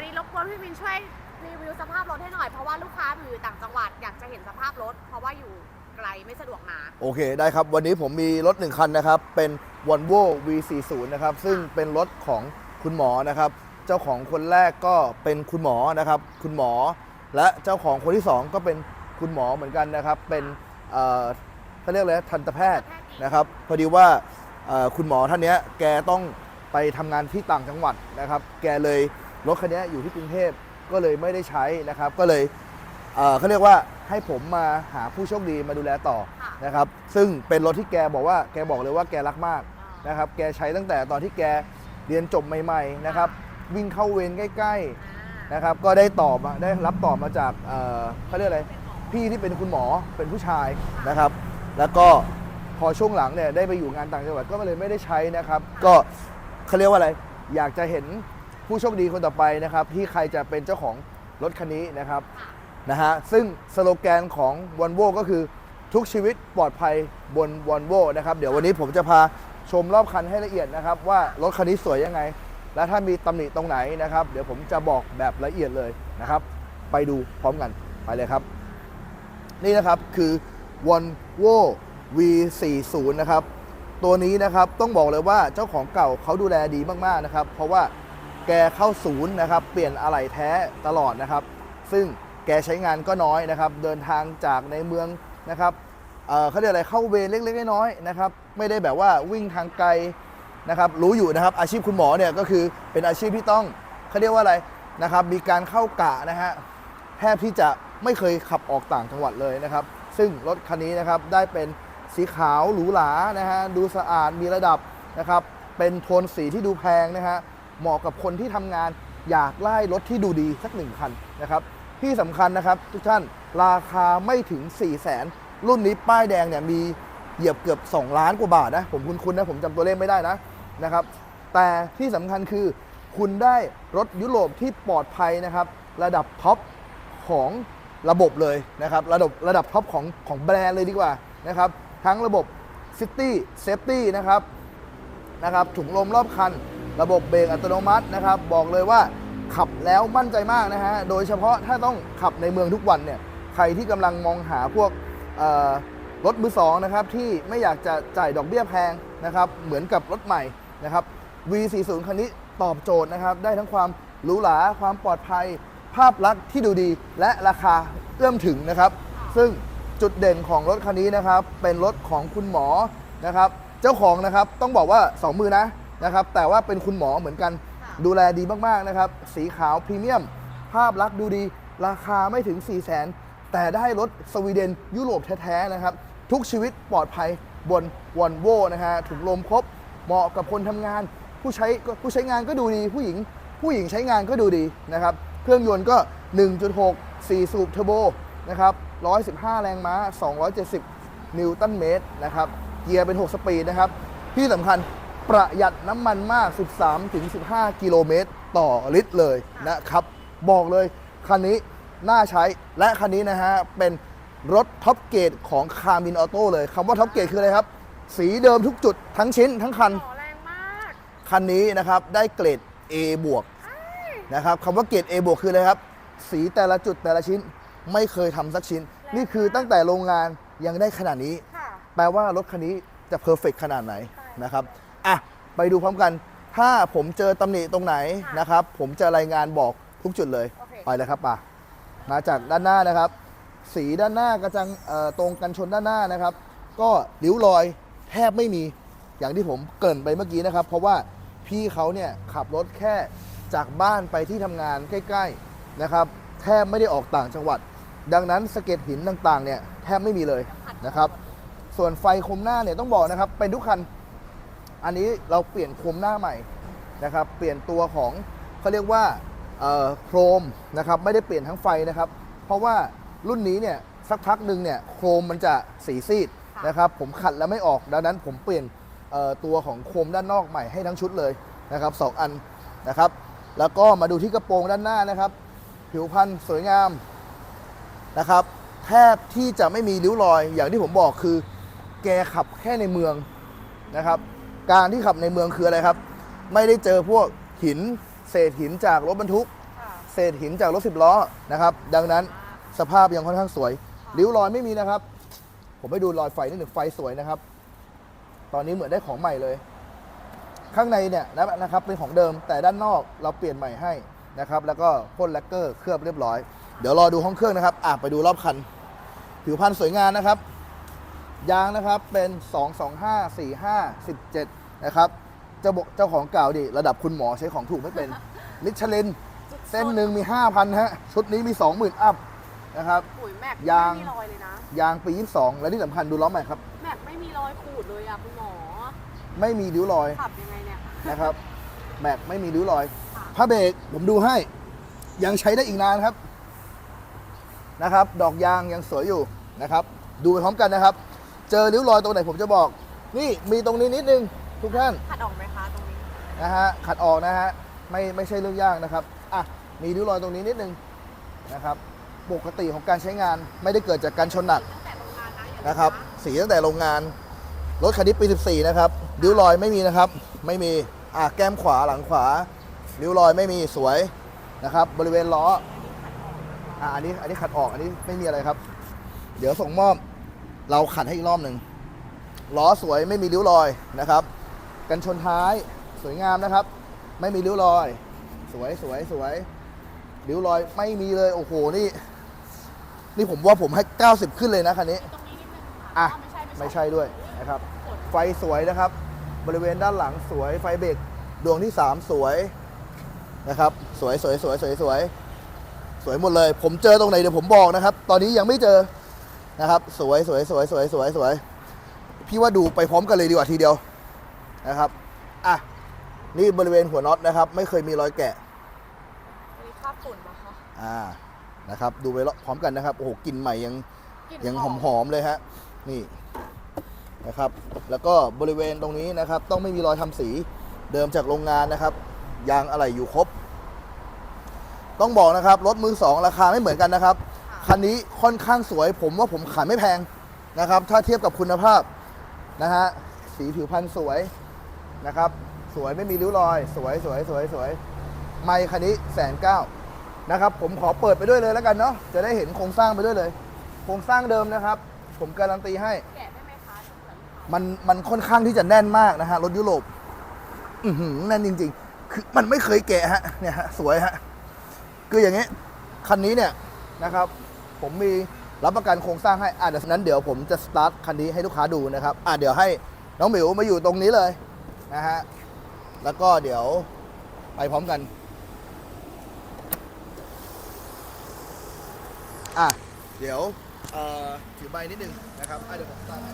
วันนี้รบกวนพี่มินช่วยรีวิวสภาพรถให้หน่อยเพราะว่าลูกค้าอยู่ต่างจังหวัดอยากจะเห็นสภาพรถ เพราะว่าอยู่ไกลไม่สะดวกมา โอเคได้ครับ วันนี้ผมมีรถหนึ่งคันนะครับ เป็น Volvo V40 นะครับ ซึ่งเป็นรถของคุณหมอนะครับ เจ้าของคนแรกก็เป็นคุณหมอนะครับ คุณหมอ และเจ้าของคนที่สองก็เป็นคุณหมอเหมือนกันนะครับ เป็นเอ่อเขาเรียกอะไรทันตแพทย์นะครับ พอดีว่าเอ่อคุณหมอท่านเนี้ยแกต้องไปทำงานที่ต่างจังหวัดนะครับ แกเลย รถคันเนี้ยอยู่ที่กรุงเทพก็เลยไม่ได้ใช้นะครับ ก็เลยเอ่อเขาเรียกว่าให้ผมมาหาผู้โชคดีมาดูแลต่อค่ะนะครับ ซึ่งเป็นรถที่แกบอกว่าแกบอกเลยว่าแกรักมากนะครับ แกใช้ตั้งแต่ตอนที่แกเรียนจบใหม่ๆนะครับ วิ่งเข้าเวรใกล้ๆอ่านะครับ ก็ได้ตอบมาได้รับตอบมาจากเอ่อเขาเรียกอะไรพี่ที่เป็นคุณหมอเป็นผู้ชายนะครับ แล้วก็พอช่วงหลังเนี่ยได้ไปอยู่งานต่างจังหวัดก็เลยไม่ได้ใช้นะครับ ก็เขาเรียกว่าอะไร อยากจะเห็น ผู้โชคดีคนต่อไปนะครับ ที่ใครจะเป็นเจ้าของรถคันนี้นะครับค่ะนะฮะซึ่งสโลแกนของ v o l v o ก็คือทุกชีวิตปลอดภัยบน v o l v o นะครับ เดี๋ยววันนี้ผมจะพาชมรอบคันให้ละเอียดนะครับ ว่ารถคันนี้สวยยังไง และถ้ามีตำหนิตรงไหนนะครับ เดี๋ยวผมจะบอกแบบละเอียดเลยนะครับ ไปดูพร้อมกันไปเลยครับ นี่นะครับคือ Volvo V40 นะครับตัวนี้นะครับต้องบอกเลยว่าเจ้าของเก่าเขาดูแลดีมากๆนะครับ เพราะว่า แกเข้าศูนย์นะครับเปลี่ยนอะไหล่แท้ตลอดนะครับ ซึ่งแกใช้งานก็น้อยนะครับ เดินทางจากในเมืองนะครับเเขาเรียกอะไรเข้าเวรเล็กๆน้อยๆนะครับ ไม่ได้แบบว่าวิ่งทางไกลนะครับ รู้อยู่นะครับ อาชีพคุณหมอเนี่ยก็คือเป็นอาชีพที่ต้องเขาเรียกว่าอะไรนะครับ มีการเข้ากะนะฮะแทบที่จะไม่เคยขับออกต่างจังหวัดเลยนะครับ ซึ่งรถคันนี้นะครับได้เป็นสีขาวหรูหรานะฮะดูสะอาดมีระดับนะครับ เป็นโทนสีที่ดูแพงนะฮะ เหมาะกับคนที่ทำงานอยากไล่รถที่ดูดีสักหนึ่งคันนะครับที่สำคัญนะครับทุกท่านราคาไม่ถึง 4 0 0แสนรุ่นนี้ป้ายแดงเนี่ยมีเหยียบเกือบ 2 ล้านกว่าบาทนะผมคุ้นๆนะผมจำตัวเลขไม่ได้นะนะครับแต่ที่สำคัญคือคุณได้รถยุโรปที่ปลอดภัยนะครับ ระดับท็อปของระบบเลยนะครับ ระดับระดับท็อปของของแบรนด์เลยดีกว่านะครับ ทั้งระบบ City Safety นะครับนะครับถุงลมรอบคัน ระบบเบรกอัตโนมัตินะครับ บอกเลยว่าขับแล้วมั่นใจมากนะฮะ โดยเฉพาะถ้าต้องขับในเมืองทุกวันเนี่ย ใครที่กำลังมองหาพวกเอ่อรถมือสองนะครับที่ไม่อยากจะจ่ายดอกเบี้ยแพงนะครับ เหมือนกับรถใหม่นะครับ V40 คันนี้ตอบโจทย์นะครับ ได้ทั้งความหรูหราความปลอดภัย ภาพลักษณ์ที่ดูดีและราคาเอื้อมถึงนะครับ ซึ่งจุดเด่นของรถคันนี้นะครับ เป็นรถของคุณหมอนะครับ เจ้าของนะครับต้องบอกว่า 2 มือนะ นะครับ แต่ว่าเป็นคุณหมอเหมือนกันค่ะดูแลดีมากๆนะครับ สีขาวพรีเมียม ภาพลักษณ์ดูดี ราคาไม่ถึง 4 0 0 0 0 0แต่ได้รถสวีเดนยุโรปแท้ๆนะครับ ทุกชีวิตปลอดภัยบนวอนโวนะฮะถุงลมครบ เหมาะกับคนทำงาน ผู้ใช้ก็ผู้ใช้งานก็ดูดี ผู้หญิง ผู้หญิงใช้งานก็ดูดีนะครับ เครื่องยนต์ก็ 1.6 4 สูบเทอร์โบนะครับ 115 แรงม้า 270 นิวตันเมตรนะครับ เกียร์เป็น 6 สปีดนะครับ ที่สำคัญ ประหยัดน้ำมันมาก 13-15 กิโลเมตรต่อลิตรเลยนะครับ บอกเลยคันนี้น่าใช้และคันนี้นะฮะ เป็นรถท็อปเกรดของคาร์มินออโต้เลยคำว่าท็อปเกรดคืออะไรครับ สีเดิมทุกจุดทั้งชิ้นทั้งคันโอ้แรงมากคันนี้นะครับได้เกรด A บวกนะครับคำว่าเกรด A บวกคืออะไรครับ สีแต่ละจุดแต่ละชิ้นไม่เคยทำสักชิ้น นี่คือตั้งแต่โรงงานยังได้ขนาดนี้ ค่ะ แปลว่ารถคันนี้จะเพอร์เฟกขนาดไหนนะครับอะ ไปดูพร้อมกัน ถ้าผมเจอตำหนิตรงไหนนะครับ ผมจะรายงานบอกทุกจุดเลย โอเค ไปเลยครับป่ะมาจากด้านหน้านะครับ สีด้านหน้ากระจังเอ่อตรงกันชนด้านหน้านะครับ ก็ริ้วรอยแทบไม่มีอย่างที่ผมเกริ่นไปเมื่อกี้นะครับ เพราะว่าพี่เขาเนี่ยขับรถแค่จากบ้านไปที่ทำงานใกล้ๆนะครับ แทบไม่ได้ออกต่างจังหวัด ดังนั้นสะเก็ดหินต่างๆเนี่ยแทบไม่มีเลยนะครับ ส่วนไฟคมหน้าเนี่ยต้องบอกนะครับเป็นทุกคัน อันนี้เราเปลี่ยนโคมหน้าใหม่นะครับ เปลี่ยนตัวของเขาเรียกว่าโครมนะครับ ไม่ได้เปลี่ยนทั้งไฟนะครับ เพราะว่ารุ่นนี้เนี่ยสักพักหนึ่งเนี่ยโครมมันจะสีซีดนะครับ ผมขัดแล้วไม่ออกดังนั้นผมเปลี่ยนตัวของโครมด้านนอกใหม่ให้ทั้งชุดเลยนะครับสองอันนะครับ แล้วก็มาดูที่กระโปรงด้านหน้านะครับ ผิวพรรณสวยงามนะครับ แทบที่จะไม่มีริ้วรอย อย่างที่ผมบอกคือ แกขับแค่ในเมืองนะครับ การที่ขับในเมืองคืออะไรครับ ไม่ได้เจอพวกหิน เศษหินจากรถบรรทุกค่ะเศษหินจากรถสิบล้อนะครับ ดังนั้นสภาพยังค่อนข้างสวย ริ้วรอยไม่มีนะครับ ผมไปดูรอยไฟนิดหนึ่งไฟสวยนะครับ ตอนนี้เหมือนได้ของใหม่เลย ข้างในเนี่ยนะครับเป็นของเดิมแต่ด้านนอกเราเปลี่ยนใหม่ให้นะครับ แล้วก็พ่นแลกเกอร์เคลือบเรียบร้อย เดี๋ยวรอดูห้องเครื่องนะครับอะไปดูรอบคัน ผิวพรรณสวยงามนะครับ ยางนะครับเป็น 225 45 17 นะครับเจ้าบเจ้าของเก่าดิระดับคุณหมอใช้ของถูกไม่เป็น มิชลิน เส้นหนึ่งมี 5,000 ฮะ ชุดนี้มี 20,000 อัพนะครับ ปุ๋ยแม็กยาง ไม่มีรอยเลยนะ ยางปี 22 และที่สำคัญดูล้อใหม่ครับ แม็กไม่มีรอยขูดเลยอะคุณหมอ ไม่มีริ้วรอยขับยังไงเนี่ย นะครับ แม็กไม่มีริ้วรอยค่ะผ้าเบรกผมดูให้ ยังใช้ได้อีกนานครับนะครับ ดอกยางยังสวยอยู่นะครับ ดูไปพร้อมกันนะครับ เจอริ้วรอยตรงไหนผมจะบอก นี่มีตรงนี้นิดนึง ทุกท่านขัดออกไหมคะตรงนี้นะฮะขัดออกนะฮะไม่ไม่ใช่เรื่องยากนะครับอะมีริ้วรอยตรงนี้นิดนึงนะครับปกติของการใช้งานไม่ได้เกิดจากการชนหนักตั้งแต่โรงงานนะอย่าลืมนะครับสีตั้งแต่โรงงานรถคันนี้ปี 14 นะครับริ้วรอยไม่มีนะครับ ไม่มีอะแก้มขวาหลังขวาริ้วรอยไม่มีสวยนะครับ บริเวณล้ออะอันนี้อันนี้ขัดออกอันนี้ไม่มีอะไรครับ เดี๋ยวส่งมอบเราขัดให้อีกรอบหนึ่งล้อสวยไม่มีริ้วรอยนะครับ กันชนท้าย สวยงามนะครับ ไม่มีริ้วรอย สวยสวยสวยริ้วรอยไม่มีเลย โอ้โหนี่ นี่ผมว่าผมให้ 90 ขึ้นเลยนะคันนี้ ตรงนี้นิดนึงค่ะอะไม่ใช่ไม่ใช่ด้วยนะครับ ไฟสวยนะครับ บริเวณด้านหลังสวยไฟเบรกดวงที่ 3 สวยนะครับ สวยสวยสวยสวยสวยสวยหมดเลย ผมเจอตรงไหนเดี๋ยวผมบอกนะครับ ตอนนี้ยังไม่เจอนะครับ สวยสวยสวยสวยสวยสวยพี่ว่าดูไปพร้อมกันเลยดีกว่าทีเดียว นะครับอะนี่บริเวณหัวน็อตนะครับ ไม่เคยมีรอยแกะอันนี้คราบฝุ่นมาคะอ่านะครับดูไปพร้อมกันนะครับโอ้โหกลิ่นใหม่ยังกลิ่นยังหอมหอมๆเลยฮะนี่นะครับ แล้วก็บริเวณตรงนี้นะครับ ต้องไม่มีรอยทำสีเดิมจากโรงงานนะครับ ยางอะไหล่อยู่ครบ ต้องบอกนะครับรถมือสองราคาไม่เหมือนกันนะครับคันนี้ค่อนข้างสวย ผมว่าผมขายไม่แพงนะครับ ถ้าเทียบกับคุณภาพนะฮะสีผิวพรรณสวย นะครับ สวยไม่มีริ้วรอย สวยสวยสวยสวยไม่คันนี้แสนเก้านะครับ ผมขอเปิดไปด้วยเลยแล้วกันเนาะจะได้เห็นโครงสร้างไปด้วยเลย โครงสร้างเดิมนะครับ ผมการันตีให้ แกะได้ไหมคะเหมือนเขามันมันค่อนข้างที่จะแน่นมากนะฮะรถยุโรปอือหือแน่นจริง ๆ คือมันไม่เคยแกะฮะเนี่ยฮะสวยฮะคืออย่างนี้คันนี้เนี่ยนะครับ ผมมีรับประกันโครงสร้างให้อะเดี๋ยวนั้นเดี๋ยวผมจะสตาร์ทคันนี้ให้ลูกค้าดูนะครับอะเดี๋ยวให้น้องหมิวมาอยู่ตรงนี้เลย นะฮะ แล้วก็เดี๋ยวไปพร้อมกัน อะ เดี๋ยวถือใบนิดนึงนะครับอะเดี๋ยวผมตั้งให้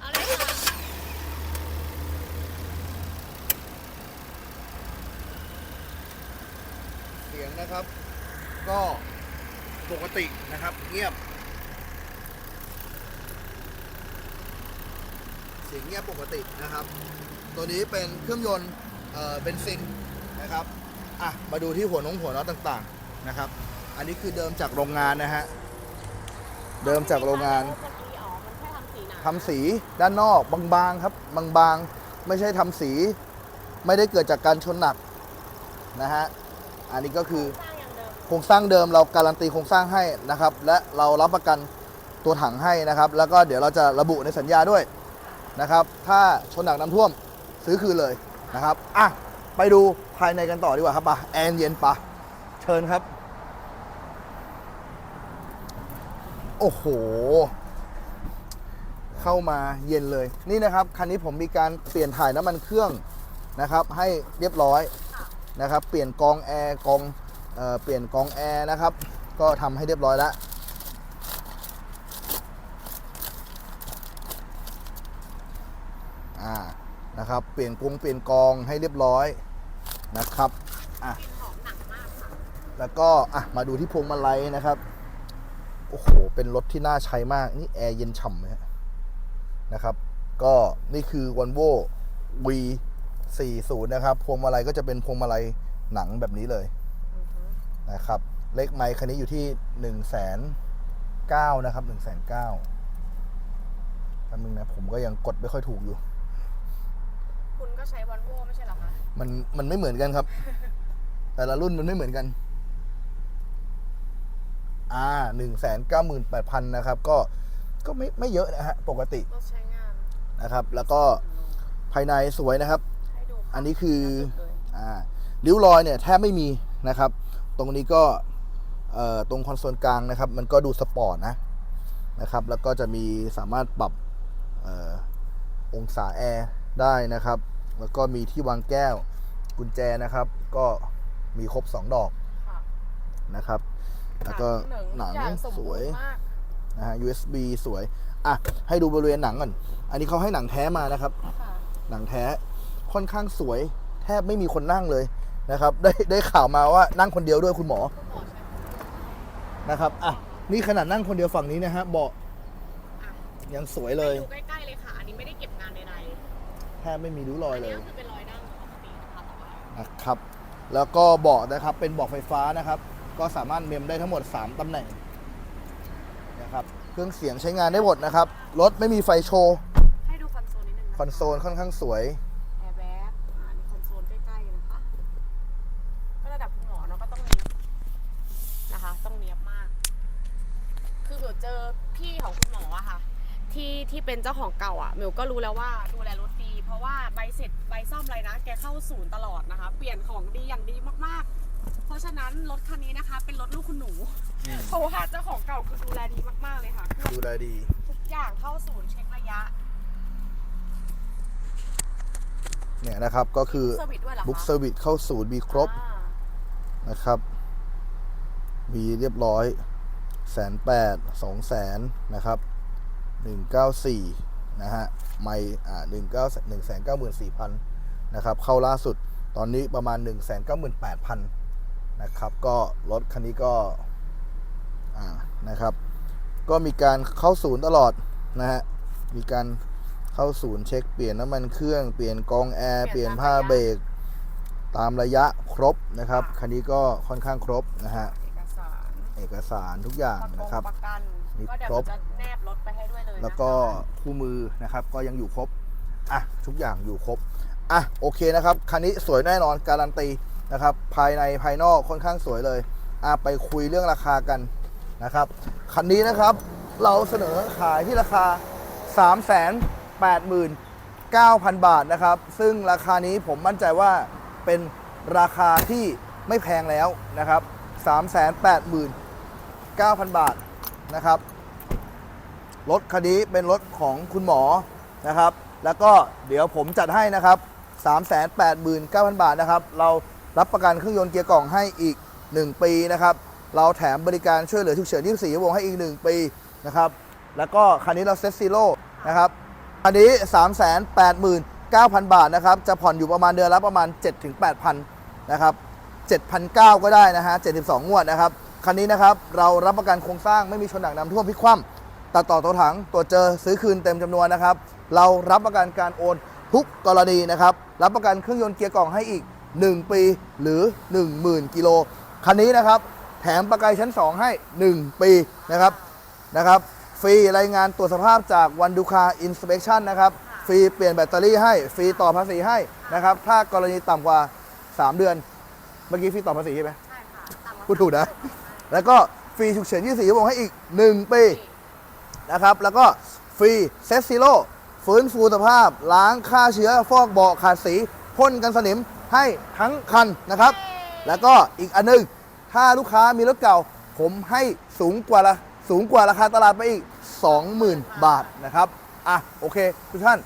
เอาเลยค่ะ เสียงนะครับ ก็ปกตินะครับ เงียบ เสียงเงียบปกตินะครับ ตัวนี้เป็นเครื่องยนต์เอ่อเบนซินนะครับอะมาดูที่หัวน้องหัวน็อตต่างๆนะครับ อันนี้คือเดิมจากโรงงานนะฮะเดิมจากโรงงานเมื่อกี้อ๋อมันแค่ทำสีหนาทำสีด้านนอกบางๆครับบางๆ ไม่ใช่ทำสี ไม่ได้เกิดจากการชนหนักนะฮะ อันนี้ก็คือโครงสร้างเดิมเราการันตีโครงสร้างให้นะครับ และเรารับประกันตัวถังให้นะครับ แล้วก็เดี๋ยวเราจะระบุในสัญญาด้วยนะครับ ถ้าชนหนักน้ำท่วมซื้อคืนเลยนะครับอะไปดูภายในกันต่อดีกว่าครับปะแอร์เย็นปะเชิญครับ โอ้โห เข้ามาเย็นเลยนี่นะครับ คันนี้ผมมีการเปลี่ยนถ่ายน้ำมันเครื่องนะครับ ให้เรียบร้อย นะครับ เปลี่ยนกองแอร์กองเออเปลี่ยนกองแอร์นะครับ ก็ทำให้เรียบร้อยแล้วอ่านะครับ เปลี่ยนกงเปลี่ยนกองให้เรียบร้อยนะครับอะแล้วก็อะมาดูที่พวงมาลัยนะครับโอ้โห เป็นรถที่น่าใช้มาก นี่แอร์เย็นฉ่ำเลยนะครับ ก็นี่คือ Volvo V 40 นะครับ พวงมาลัยก็จะเป็นพวงมาลัยหนังแบบนี้เลยอือฮึนะครับ เลขไมค์คันนี้อยู่ที่1นึ่งแสนเก้านะครับ1นึ่งแสนเก้าแป๊บนึงนะผมก็ยังกดไม่ค่อยถูกอยู่ คุณก็ใช้วันโวไม่ใช่เหรอคะ มันมันไม่เหมือนกันครับ แต่ละรุ่นมันไม่เหมือนกัน อ่าหนึ่งแสนเก้าหมื่นแปดพันนะครับ ก็ก็ไม่ไม่เยอะนะฮะ ปกติรถใช้งานนะครับ แล้วก็ภายในสวยนะครับให้ดูภาพ อันนี้คือเลยอ่าริ้วรอยเนี่ยแทบไม่มีนะครับ ตรงนี้ก็เอ่อตรงคอนโซลกลางนะครับ มันก็ดูสปอร์ตนะนะครับ แล้วก็จะมีสามารถปรับเออองศาแอร์ได้นะครับ แล้วก็มีที่วางแก้วกุญแจนะครับ ก็มีครบ 2 ดอกค่ะนะครับ แล้วก็หนังอย่างมสบูวยรณ์มากนะฮะ USB สวย อะ ให้ดูบริเวณหนังก่อน อันนี้เขาให้หนังแท้มานะครับค่ะหนังแท้ ค่อนข้างสวย แทบไม่มีคนนั่งเลยนะครับ ได้ได้ข่าวมาว่านั่งคนเดียวด้วยคุณหมอคุณหมอใช้นะครับอะนี่ขนาดนั่งคนเดียวฝั่งนี้นะฮะเบาะอะยังสวยเลยดูใกล้ๆเลยค่ะ อันนี้ไม่ได้เก็บงานใดแทบไม่มีริ้วรๆอยอันเลนี้ยก็คือเป็นรอยนั่งปกตินะคะแต่ว่านะครับ แล้วก็เบาะนะครับเป็นเบาะไฟฟ้านะครับ ก็สามารถเมมได้ทั้งหมด 3ตำแหน่งนะครับเครื่องเสียงใช้งานได้หมดนะครับรถไม่มีไฟโชว์ให้ดูคอนโซลนิดนึงะะคอนโซลค่อนข้างสวย แอร์แบ็กอ่านี่คอนโซลใกล้ๆนะคะ ก็ระดับคุณหมอเนาะก็ต้องเนียบนะคะ ต้องเนียบมาก คือหมิวเจอพี่ของคุณหมออะค่ะ ที่ที่เป็นเจ้าของเก่าอะหมิวก็รู้แล้วว่าดูแลรถดีเพราะว่าใบเสร็จใบซ่อมอะไรนะ แกเข้าศูนย์ตลอดนะคะ เปลี่ยนของดีอย่างดีมากๆ เพราะฉะนั้นรถคันนี้นะคะ เป็นรถลูกคุณหนูเพราะว่าเจ้าของเก่าคือดูแลดีมากๆเลยค่ะ ดูแลดี ทุกอย่างเข้าศูนย์เช็คระยะเนี่ยนะครับ ก็คือเซอร์วิสด้วยเหรอคะบุ๊กเซอร์วิสเข้าศูนย์มีครบอ่านะครับ มีเรียบร้อยแสนแปดสองแสนนะครับ หนึ่งเก้าสี่นะฮะ ไม่อ่าหนึ่งเก้าหนึ่งแสนเก้าหมื่นสี่พันนะครับ เข้าล่าสุด ตอนนี้ประมาณหนึ่งแสนเก้าหมื่นแปดพันนะครับ ก็รถคันนี้ก็ อ่า นะครับ ก็มีการเข้าศูนย์ตลอดนะฮะ มีการเข้าศูนย์เช็คเปลี่ยนน้ำมันเครื่อง เปลี่ยนกองแอร์ เปลี่ยนผ้าเบรก ตามระยะครบนะครับ คันนี้ก็ค่อนข้างครบนะฮะ เอกสารเอกสารทุกอย่างประกนะงครับ ประกัน มีก็เดี๋ยวครบ จะแนบรถไปให้ด้วยเลยนะคะแล้วก็คู่มือนะครับก็ยังอยู่ครบ อะ ทุกอย่างอยู่ครบ อะ โอเคนะครับ คันนี้สวยแน่นอนการันตีนะครับ ภายในภายนอกค่อนข้างสวยเลย อะ ไปคุยเรื่องราคากันนะครับ คันนี้นะครับ เราเสนอขายที่ราคา 3 8 9 0 0 0 บาทนะครับ ซึ่งราคานี้ผมมั่นใจว่าเป็นราคาที่ไม่แพงแล้วนะครับ 3 8 9 0 0 0 บาท นะครับรถคันนี้เป็นรถของคุณหมอนะครับ แล้วก็เดี๋ยวผมจัดให้นะครับ 389,000 บาทนะครับ เรารับประกันเครื่องยนต์เกียร์กล่องให้อีก 1 ปีนะครับ เราแถมบริการช่วยเหลือฉุกเฉิน 24 ชั่วโมงให้อีก 1 ปีนะครับ แล้วก็คันนี้เราเซ็ตซีโร่นะครับ อันนี้ 389,000 บาทนะครับ จะผ่อนอยู่ประมาณเดือนละประมาณ 7-8,000 นะครับ 7,900 ก็ได้นะฮะ 72 งวดนะครับ คันนี้นะครับเรารับประกันโครงสร้างไม่มีชนหนักน้ำท่วมพลิกคว่ำตัดต่อตัวถังตัวจเจอซื้อคืนเต็มจำนวนนะครับ เรารับประกันการโอนทุกกรณีนะครับ รับประกันเครื่องยนต์เกียร์กล่องให้อีก 1 ปีหรือ 10,000 กิโลคันนี้นะครับ แถมประกันชั้น 2 ให้ 1 ปีนะครับนะครับฟรีรายงานตรวจสภาพจากวันดูคาอินสเป t ชันนะครับฟรีเปลี่ยนแบตเตอรี่ให้ฟรีต่อภาษีให้นะครับ ถ้ากรณีต่ำกว่า 3 เดือน เมื่อกี้ฟรีต่อภาษีใช่ไหมใช่ค่ะต่างพูดถูกนะ แล้วก็ฟรีฉุกเฉิน 24ชั่วโมงให้อีก 1 ปีนะครับ แล้วก็ฟรีเซตซีโร่ฟื้นฟูสภาพ ล้างฆ่าเชื้อ ฟอกเบาะขาดสีพ่นกันสนิมให้ทั้งคันนะครับ แล้วก็อีกอันหนึง ถ้าลูกค้ามีรถเก่า ผมให้สูงกว่าละสูงกว่าราคาตลาดไปอีก 20,000 บาทนะครับอะโอเคทุกท่าน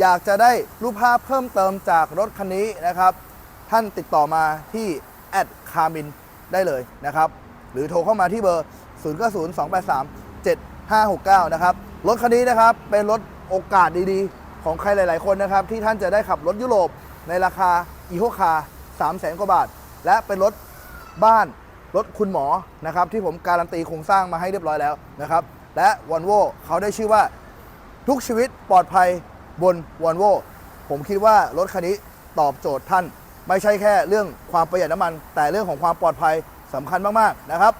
อยากจะได้รูปภาพเพิ่มเติมจากรถคันนี้นะครับ ท่านติดต่อมาที่แอดคาร์มินได้เลยนะครับ หรือโทรเข้ามาที่เบอร์ 0 9 0 2 8 3 7 5 6 9 นะครับ รถคันนี้นะครับ เป็นรถโอกาสดีๆ ของใครหลาย ๆ คนนะครับ ที่ท่านจะได้ขับรถยุโรปในราคาอีโคคา3 0 0 0 0 0กว่าบาท และเป็นรถบ้านรถคุณหมอนะครับที่ผมการันตีโครงสร้างมาให้เรียบร้อยแล้วนะครับ และวอลโวเขาได้ชื่อว่าทุกชีวิตปลอดภัยบนวอลโวผมคิดว่ารถคันนี้ตอบโจทย์ท่าน ไม่ใช่แค่เรื่องความประหยัดน้ำมัน แต่เรื่องของความปลอดภัย สำคัญมากๆนะครับ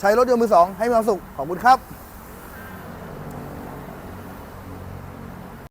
ใช้รถยนต์มือสองให้มีความสุขขอบคุณครับ